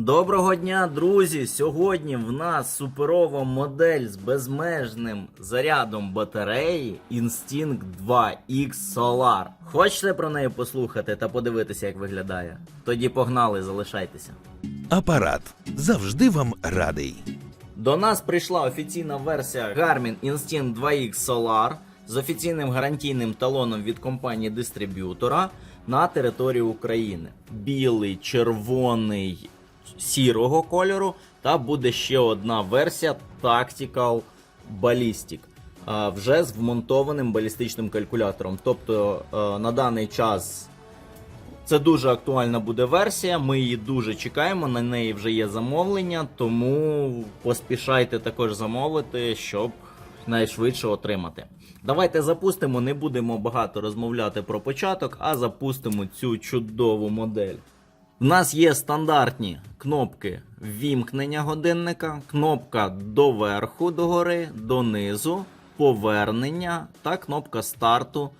Доброго дня, друзі! Сьогодні в нас суперова модель з безмежним зарядом батареї Instinct 2X Solar. Хочете про неї послухати та подивитися, як виглядає? Тоді погнали, залишайтеся. Апарат завжди вам радий. До нас прийшла офіційна версія Garmin Instinct 2X Solar з офіційним гарантійним талоном від компанії дистриб'ютора на території України. Білий, червоний, сірого кольору, та буде ще одна версія Tactical Ballistic. Вже з вмонтованим балістичним калькулятором. Тобто е, на даний час це дуже актуальна буде версія. Ми її дуже чекаємо. На неї вже є замовлення, тому поспішайте також замовити, щоб найшвидше отримати. Давайте запустимо. Не будемо багато розмовляти про початок, а запустимо цю чудову модель. У нас є стандартні кнопки вімкнення годинника, кнопка доверху догори, донизу, повернення та кнопка старту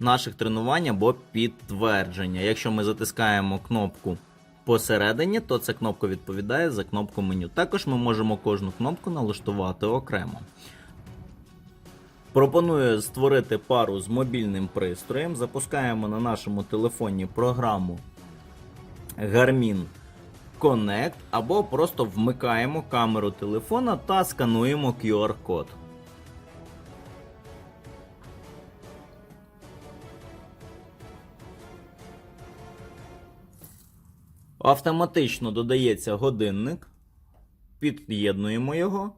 наших тренувань або підтвердження. Якщо ми затискаємо кнопку посередині, то ця кнопка відповідає за кнопку меню. Також ми можемо кожну кнопку налаштувати окремо. Пропоную створити пару з мобільним пристроєм. Запускаємо на нашому телефоні програму Garmin Connect або просто вмикаємо камеру телефона та скануємо QR-код. Автоматично додається годинник, під'єднуємо його.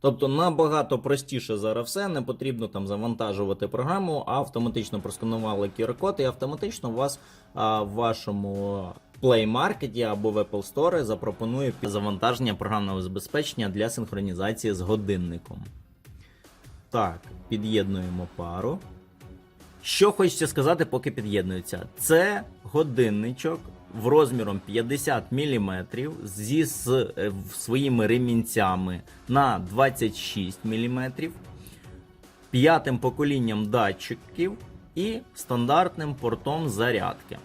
Тобто набагато простіше зараз все, не потрібно там завантажувати програму, а автоматично просканували QR-код і автоматично у вас а, в вашому Play Market або в Apple Store запропонує завантаження програмного забезпечення для синхронізації з годинником. Так, під'єднуємо пару. Що хочеться сказати, поки під'єднується? Це годинничок в розміром 50 мм зі е, своїми ремінцями на 26 мм, п'ятим поколінням датчиків і стандартним портом зарядки.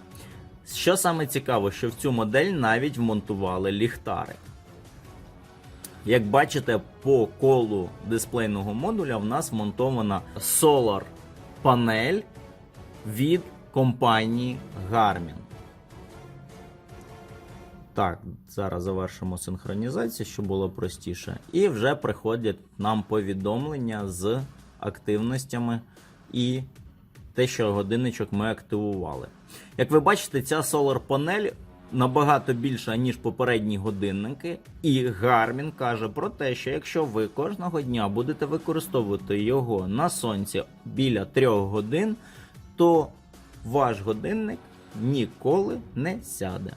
Що саме цікаво, що в цю модель навіть вмонтували ліхтарик. Як бачите, по колу дисплейного модуля в нас вмонтована Solar панель від компанії Garmin. Так, зараз завершимо синхронізацію, щоб було простіше. І вже приходять нам повідомлення з активностями і те, що годинничок ми активували. Як ви бачите, ця Solar панель набагато більша, ніж попередні годинники, і Garmin каже про те, що якщо ви кожного дня будете використовувати його на сонці біля 3 годин, то ваш годинник ніколи не сяде.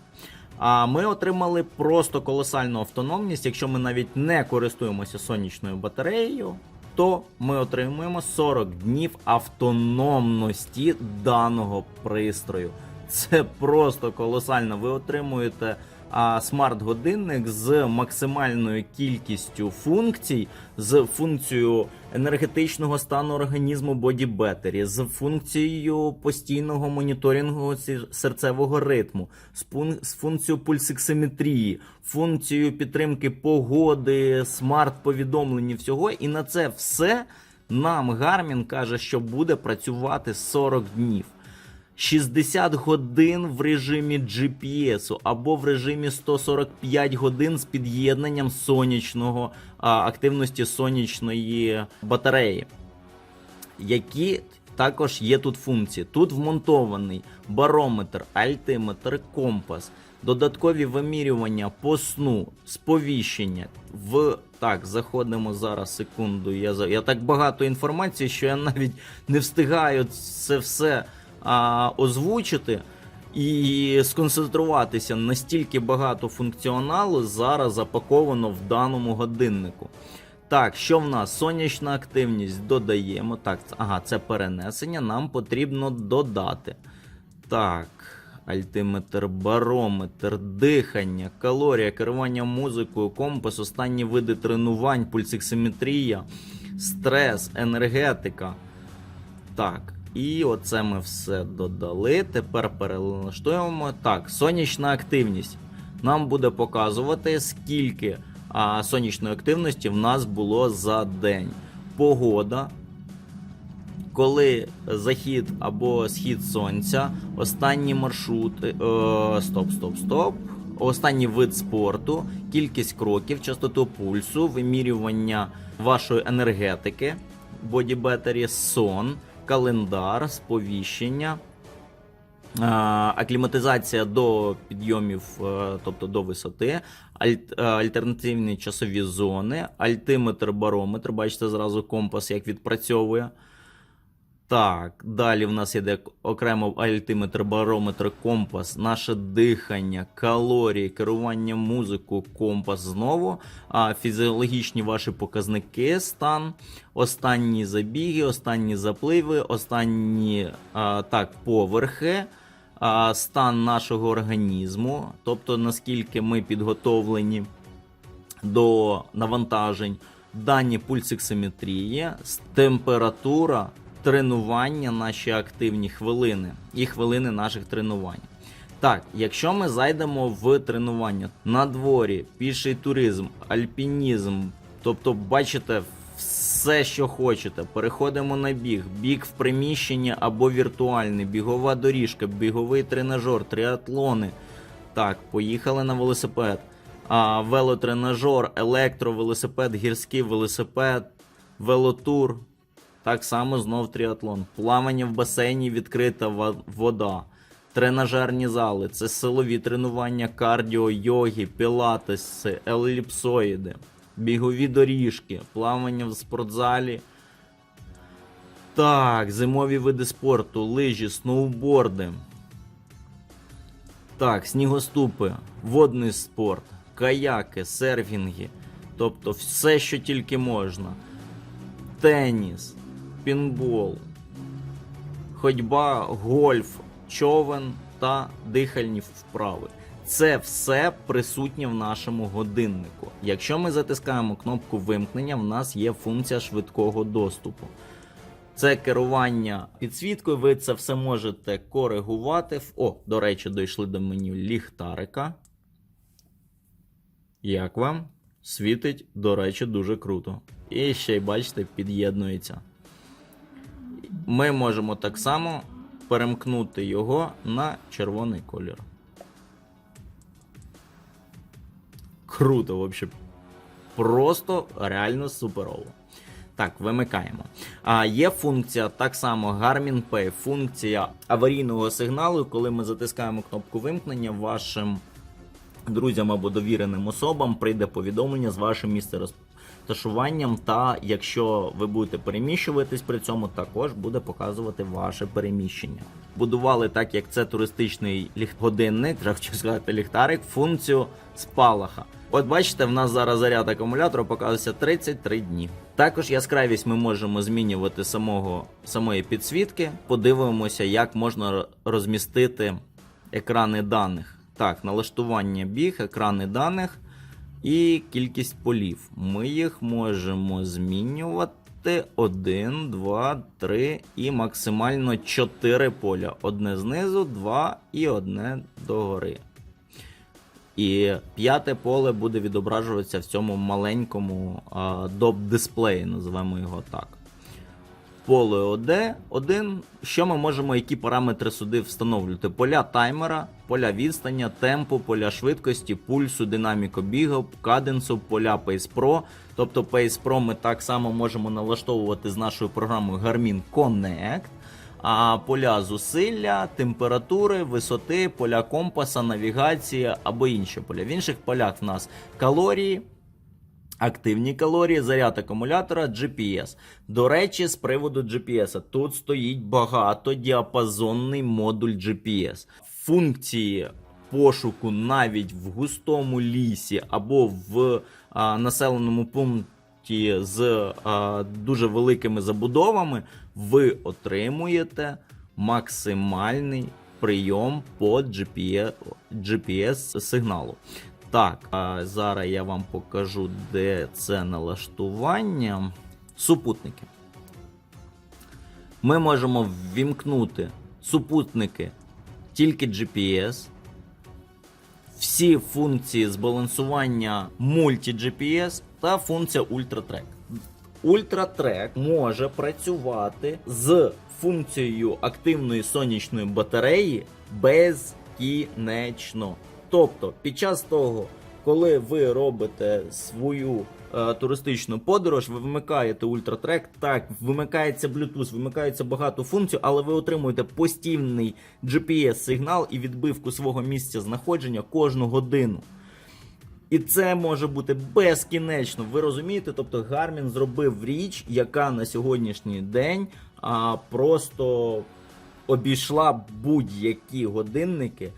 А ми отримали просто колосальну автономність. Якщо ми навіть не користуємося сонячною батареєю, то ми отримуємо 40 днів автономності даного пристрою. Це просто колосально. Ви отримуєте смарт-годинник з максимальною кількістю функцій, з функцією енергетичного стану організму Body Battery, з функцією постійного моніторингу серцевого ритму, з, функцією пульсиксиметрії, функцією підтримки погоди, смарт-повідомлень і всього. І на це все нам Garmin каже, що буде працювати 40 днів. 60 годин в режимі GPS або в режимі 145 годин з під'єднанням сонячного активності сонячної батареї. Які також є тут функції. Тут вмонтований барометр, альтиметр, компас, додаткові вимірювання по сну, сповіщення. В так, заходимо зараз секунду. Я я так багато інформації, що я навіть не встигаю це все а, озвучити і сконцентруватися настільки багато функціоналу зараз запаковано в даному годиннику. Так, що в нас? Сонячна активність додаємо. Так, ага, це перенесення. Нам потрібно додати. Так, альтиметр, барометр, дихання, калорія, керування музикою, компас, останні види тренувань, пульсиксиметрія, стрес, енергетика. Так, і оце ми все додали. Тепер перелаштуємо. Так, сонячна активність. нам буде показувати, скільки а, сонячної активності в нас було за день. Погода, коли захід або схід сонця, останні маршрути, е, стоп, стоп, стоп. Останній вид спорту, кількість кроків, частоту пульсу, вимірювання вашої енергетики, бодібетері, сон, календар, сповіщення, акліматизація до підйомів, е, тобто до висоти, е, альтернативні часові зони, альтиметр, барометр. Бачите, зразу компас як відпрацьовує. Так, далі в нас іде окремо альтиметр, барометр, компас, наше дихання, калорії, керування музику, компас знову, а фізіологічні ваші показники, стан, останні забіги, останні запливи, останні а, так, поверхи, а, стан нашого організму, тобто наскільки ми підготовлені до навантажень, дані пульсиксиметрії, температура, тренування, наші активні хвилини і хвилини наших тренувань. Так, якщо ми зайдемо в тренування на дворі, піший туризм, альпінізм, тобто бачите все, що хочете, переходимо на біг, біг в приміщенні або віртуальний, бігова доріжка, біговий тренажер, триатлони. Так, поїхали на велосипед. А, велотренажер, електровелосипед, гірський велосипед, велотур. Так само знов тріатлон. Плавання в басейні, відкрита вода. Тренажерні зали це силові тренування, кардіо, йоги, пілатеси, еліпсоїди, бігові доріжки, плавання в спортзалі. Так, зимові види спорту, лижі, сноуборди. Так, снігоступи, водний спорт, каяки, серфінги. Тобто все, що тільки можна. Теніс, пінбол, ходьба, гольф, човен та дихальні вправи. Це все присутнє в нашому годиннику. Якщо ми затискаємо кнопку вимкнення, в нас є функція швидкого доступу. Це керування підсвіткою, ви це все можете коригувати. О, до речі, дійшли до меню ліхтарика. Як вам? Світить, до речі, дуже круто. І ще й бачите, під'єднується. Ми можемо так само перемкнути його на червоний колір. Круто, взагалі. Просто реально суперово. Так, вимикаємо. А є функція так само Garmin Pay, функція аварійного сигналу, коли ми затискаємо кнопку вимкнення, вашим друзям або довіреним особам прийде повідомлення з вашим місцерозташуванням, та якщо ви будете переміщуватись при цьому, також буде показувати ваше переміщення. Будували так, як це туристичний годинник, хочу сказати ліхтарик, функцію спалаха. От бачите, в нас зараз заряд акумулятора показується 33 дні. Також яскравість ми можемо змінювати самого самої підсвітки. Подивимося, як можна розмістити екрани даних. Так, налаштування біг, екрани даних і кількість полів. Ми їх можемо змінювати 1, 2, 3 і максимально 4 поля. Одне знизу, 2 і одне догори. І п'яте поле буде відображуватися в цьому маленькому доп-дисплеї, називаємо його так. Поле ОД 1. Що ми можемо, які параметри сюди встановлювати? Поля таймера, поля відстання, темпу, поля швидкості, пульсу, динаміку бігу, каденсу, поля Pace Pro. Тобто Pace Pro ми так само можемо налаштовувати з нашою програмою Garmin Connect. А поля зусилля, температури, висоти, поля компаса, навігації або інші поля. В інших полях в нас калорії, активні калорії, заряд акумулятора, GPS. До речі, з приводу GPS, тут стоїть багатодіапазонний модуль GPS. Функції пошуку навіть в густому лісі або в а, населеному пункті з а, дуже великими забудовами, ви отримуєте максимальний прийом по GPS, GPS. Так, а зараз я вам покажу, де це налаштування. Супутники. Ми можемо ввімкнути супутники тільки GPS. всі функції збалансування мульті-GPS та функція ультратрек. Ультратрек може працювати з функцією активної сонячної батареї безкінечно. Тобто, під час того, коли ви робите свою е, туристичну подорож, ви вмикаєте ультратрек, так, вимикається Bluetooth, вимикається багато функцій, але ви отримуєте постійний GPS-сигнал і відбивку свого місця знаходження кожну годину. І це може бути безкінечно. Ви розумієте? Тобто Гармін зробив річ, яка на сьогоднішній день а, просто обійшла будь-які годинники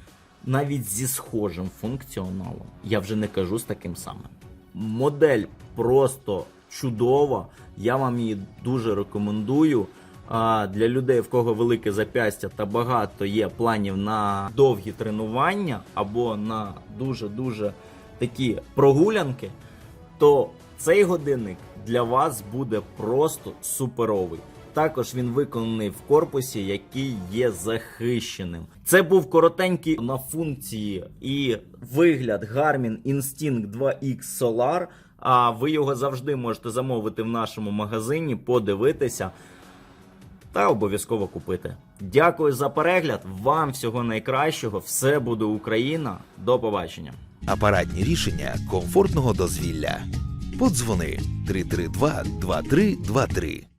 навіть зі схожим функціоналом. Я вже не кажу з таким самим. Модель просто чудова. Я вам її дуже рекомендую. А для людей, в кого велике запястя та багато є планів на довгі тренування або на дуже-дуже такі прогулянки, то цей годинник для вас буде просто суперовий. Також він виконаний в корпусі, який є захищеним. Це був коротенький на функції і вигляд Garmin Instinct 2X Solar. А ви його завжди можете замовити в нашому магазині, подивитися та обов'язково купити. Дякую за перегляд. Вам всього найкращого. Все буде Україна. До побачення. Апаратні рішення комфортного дозвілля. Подзвони 332 2323.